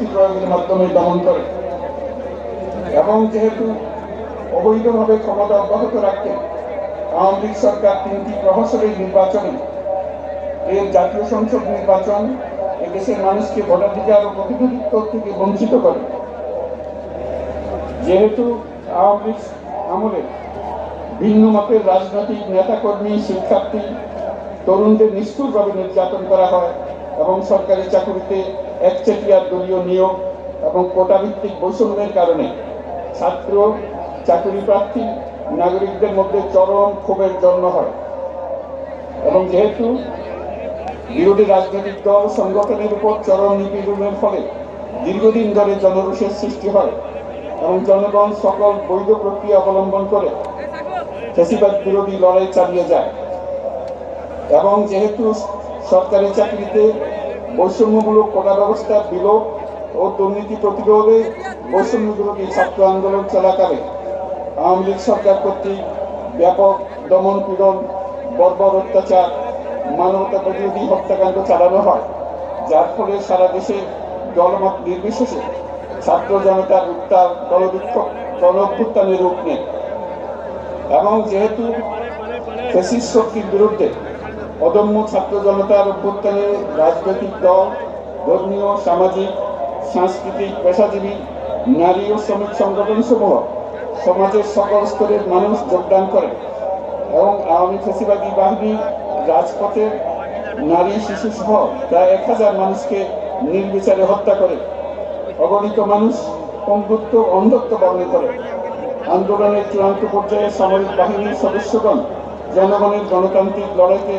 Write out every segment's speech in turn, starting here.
শক্তি প্রয়োগের মাধ্যমে দমন করে। এবং যেহেতু অবৈধভাবে ক্ষমতা অব্যাহত রাখতে আওয়ামী লীগ সরকার তিনটি প্রহসনের নির্বাচনে এর জাতীয় সংসদ নির্বাচন এদেশের মানুষকে ভোটাধিকার ও প্রতিনিধিত্ব থেকে বঞ্চিত করে। যেহেতু আওয়ামী লীগ আমলে ভিন্ন মতের রাজনৈতিক নেতাকর্মী, শিক্ষার্থী, তরুণদের নিষ্ঠুরভাবে নির্যাতন করা হয় এবং সরকারি চাকরিতে একচেটিয়া দলীয় নিয়োগ এবং কোটাভিত্তিক বৈষম্যের কারণে ছাত্র চাকরি প্রার্থী নাগরিকদের মধ্যে চরম ক্ষোভের জন্ম হয়। এবং যেহেতু বিরোধী রাজনৈতিক দল সংগঠনের উপর চরম নিপীড়নের ফলে দীর্ঘদিন ধরে জনরোষের সৃষ্টি হয় এবং জনগণ সকল বৈধ প্রক্রিয়া অবলম্বন করে ফেসিবাদ বিরোধী লড়াই চালিয়ে যায়। এবং যেহেতু সরকারি চাকরিতে বৈষম্যমূলক কোটা ব্যবস্থা বিলোপ ও দুর্নীতি প্রতিরোধে বৈষম্য বিরোধী ছাত্র আন্দোলন চলাকালে আওয়ামী লীগ সরকার কর্তৃক ব্যাপক দমন পীড়ন, বর্বর অত্যাচার, মানবতা প্রতিরোধী হত্যাকাণ্ড চালানো হয়, যার ফলে সারা দেশে দলমত নির্বিশেষে ছাত্র জনতার উত্তাল গণবিক্ষোভ গণঅভ্যুত্থানের রূপ নেয়। এবং যেহেতু ফেসিস শক্তির বিরুদ্ধে অদম্য ছাত্র জনতার অভ্যুত্থানে রাজনৈতিক দল, ধর্মীয়, সামাজিক, সাংস্কৃতিক, পেশাজীবী, নারী ও শ্রমিক সংগঠন সমূহ সমাজের সকল স্তরের মানুষ যোগদান করে এবং আওয়ামী ফেসিবাদী বাহিনী, রাজপথে নারী শিশু সহ প্রায় এক হাজার মানুষকে নির্বিচারে হত্যা করে, অগণিত মানুষ পঙ্গুত্ব অন্ধত্ব বরণ করে। আন্দোলনের চূড়ান্ত পর্যায়ে সামরিক বাহিনীর সদস্যগণ জনগণের গণতান্ত্রিক লড়াইকে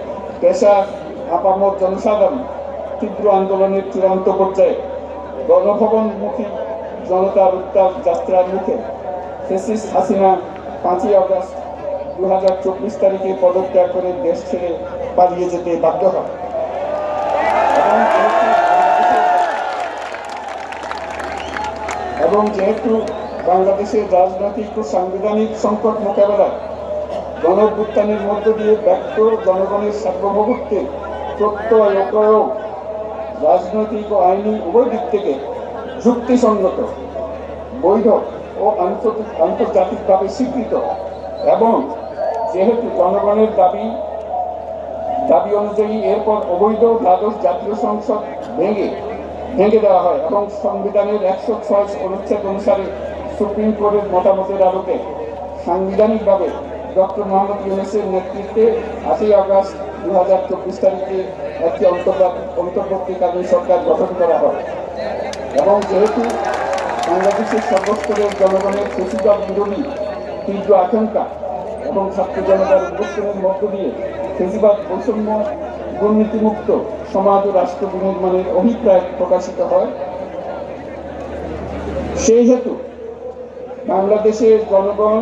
পেশা আপামর জনসাধারণ তীব্র আন্দোলনের চূড়ান্ত পর্যায়ে গণভবনমুখী জনতার উত্তাপ যাত্রার মুখে ফেসিস হাসিনা পাঁচই আগস্ট দু হাজার চব্বিশ তারিখে পদত্যাগ করে দেশ ছেড়ে পালিয়ে যেতে বাধ্য হয় এবং যেহেতু বাংলাদেশের রাজনৈতিক ও সাংবিধানিক সংকট মোকাবেলায় গণভ্যুত্থানের মধ্য দিয়ে ব্যক্ত জনগণের সার্বভৌমত্বের প্রত্যয় ও রাজনৈতিক ও আইনি উভয় দিক থেকে যুক্তিসঙ্গত, বৈধ ও আন্তর্জাতিক, আন্তর্জাতিকভাবে স্বীকৃত এবং যেহেতু জনগণের দাবি দাবি অনুযায়ী এরপর অবৈধ দ্বাদশ জাতীয় সংসদ ভেঙে ভেঙে দেওয়া হয় এবং সংবিধানের একশো ছয় অনুচ্ছেদ অনুসারে সুপ্রিম কোর্টের মতামতের আলোকে সাংবিধানিকভাবে ডক্টর মোহাম্মদ ইউনুসের নেতৃত্বে আটই আগস্ট দু হাজার চব্বিশ তারিখে একটি অন্তর্বর্তী- অন্তর্বর্তীকালীন সরকার গঠন করা হয়। এবং যেহেতু বাংলাদেশের সর্বস্তরের জনগণের কৃষিকাল বিরোধী তীব্র আশঙ্কা এবং ছাত্র জনতার উদ্যোগের মধ্য দিয়ে ফেসিবাদ বৈষম্য দুর্নীতিমুক্ত সমাজ ও রাষ্ট্র বিনির্মাণের অভিপ্রায় প্রকাশিত হয়। সেই হেতু বাংলাদেশের জনগণ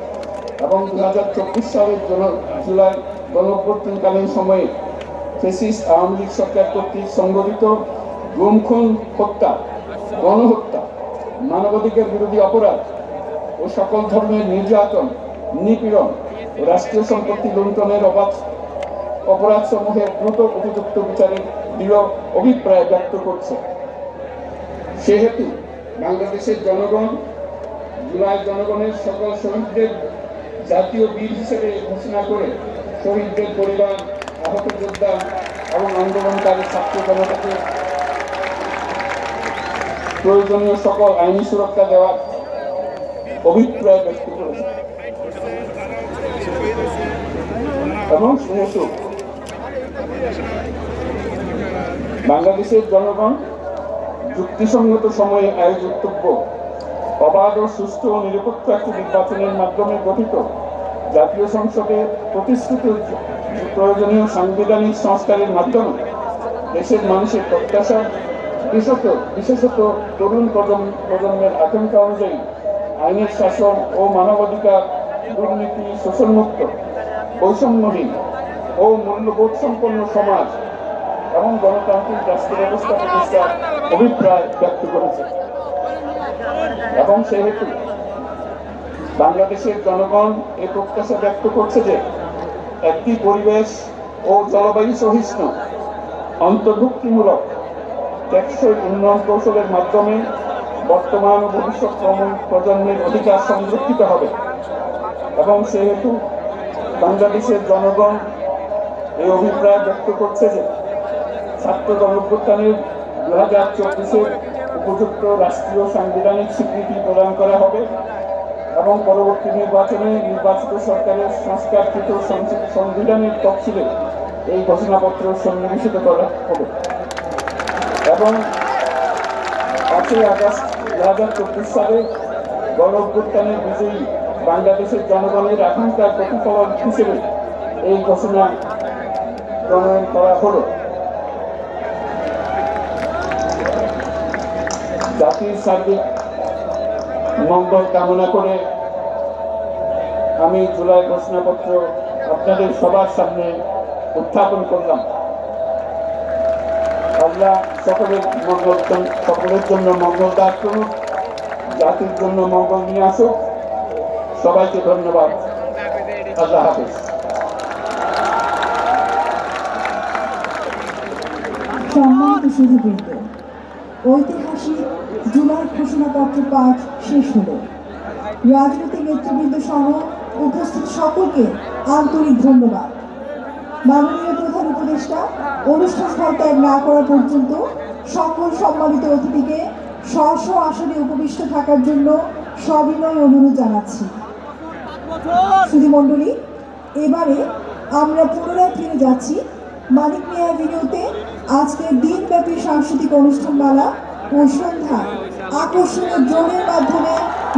এবং দু হাজার চব্বিশ সালের জুলাই গণঅভ্যর্থনকালীন সময়ে ফেসিস আওয়ামী লীগ সরকার কর্তৃক সংগঠিত গুম খুন হত্যা, গণহত্যা, মানবাধিকার বিরোধী অপরাধ ও সকল ধরনের নির্যাতন, নিপীড়ন ও রাষ্ট্রীয় সম্পত্তি লুণ্ঠনের অবাধ অপরাধ সমূহের দ্রুত উপযুক্ত বিচারের দৃঢ় অভিপ্রায় ব্যক্ত করছে। সেহেতু বাংলাদেশের জনগণ, জুলাই জনগণের সকল শহীদদের জাতীয় বীর হিসেবে ঘোষণা করে শহীদদের পরিবার, আহত যোদ্ধা এবং আন্দোলনকারী ছাত্র জনতাকে প্রয়োজনীয় সকল আইনি সুরক্ষা দেওয়ার অভিপ্রায় ব্যক্ত করেছে। এবং সেহেতু বাংলাদেশের জনগণ যুক্তিসঙ্গত সময়ে আয়োজিতব্য অবাধ ও সুষ্ঠু ও নিরপেক্ষ একটি নির্বাচনের মাধ্যমে গঠিত জাতীয় সংসদে প্রতিষ্ঠিত প্রয়োজনীয় সাংবিধানিক সংস্কারের মাধ্যমে দেশের মানুষের প্রত্যাশা, বিশেষত বিশেষত তরুণ প্রজন্ম, প্রজন্মের আকাঙ্ক্ষা অনুযায়ী আইনের শাসন ও মানবাধিকার, দুর্নীতি, শোষণমুক্ত, বৈষম্যহীন ও মূল্যবোধ সম্পন্ন সমাজ এবং গণতান্ত্রিক রাষ্ট্র ব্যবস্থা প্রতিষ্ঠার অভিপ্রায় ব্যক্ত করেছে। এবং সেহেতু বাংলাদেশের জনগণ এ প্রত্যাশা ব্যক্ত করছে যে একটি পরিবেশ ও জলবায়ু সহিষ্ণু, অন্তর্ভুক্তিমূলক টেকসই উন্নয়ন কৌশলের মাধ্যমে বর্তমান ও ভবিষ্যৎ প্রজন্মের অধিকার সংরক্ষিত হবে। এবং সেহেতু বাংলাদেশের জনগণ এই অভিপ্রায় ব্যক্ত করছে যে ছাত্র গণঅভ্যুত্থানের দু হাজার চব্বিশের উপযুক্ত রাষ্ট্রীয় সাংবিধানিক স্বীকৃতি প্রদান করা হবে। এবং পরবর্তী নির্বাচনে নির্বাচিত সরকারের সংস্কারকৃত সংস- সংবিধানের তফসিলে এই ঘোষণাপত্র সন্নিবেশিত করা হবে। এবং পাঁচই আগস্ট দু হাজার চব্বিশ সালে গণ অভ্যুত্থানের বিজয়ী বাংলাদেশের জনগণের আকাঙ্ক্ষার প্রতিফলন হিসেবে এই ঘোষণা প্রণয়ন করা হলো। জাতির সার্বিক মঙ্গল কামনা করে আমি জুলাই ঘোষণাপত্র আপনাদের সবার সামনে উত্থাপন করলাম। আল্লাহ সকলের মঙ্গল সকলের জন্য মঙ্গল দান করুন, জাতির জন্য মঙ্গল নিয়ে আসুক। সবাইকে ধন্যবাদ। আল্লাহ হাফিজ। ঐতিহাসিক জুলাই ঘোষণাপত্র পাঠ শেষ হলো। রাজনৈতিক নেতৃবৃন্দ সহ উপস্থিত সকলকে আন্তরিক ধন্যবাদ। মাননীয় প্রধান উপদেষ্টা, অনুষ্ঠান স্থল ত্যাগ না করা পর্যন্ত সকল সম্মানিত অতিথিকে স্ব স্ব আসনে উপবিষ্ট থাকার জন্য সবিনয় অনুরোধ জানাচ্ছি। সুধীমণ্ডলী, এবারে আমরা পুনরায় ফিরে যাচ্ছি। মানিক মিয়া ভিডিওতে আজকের দিনব্যাপী সাংস্কৃতিক অনুষ্ঠানমালা ও সন্ধ্যা আকর্ষণীয় ড্রোনের মাধ্যমে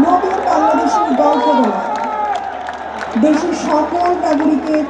নতুন বাংলাদেশের গল্প বলা দেশের সকল নাগরিকের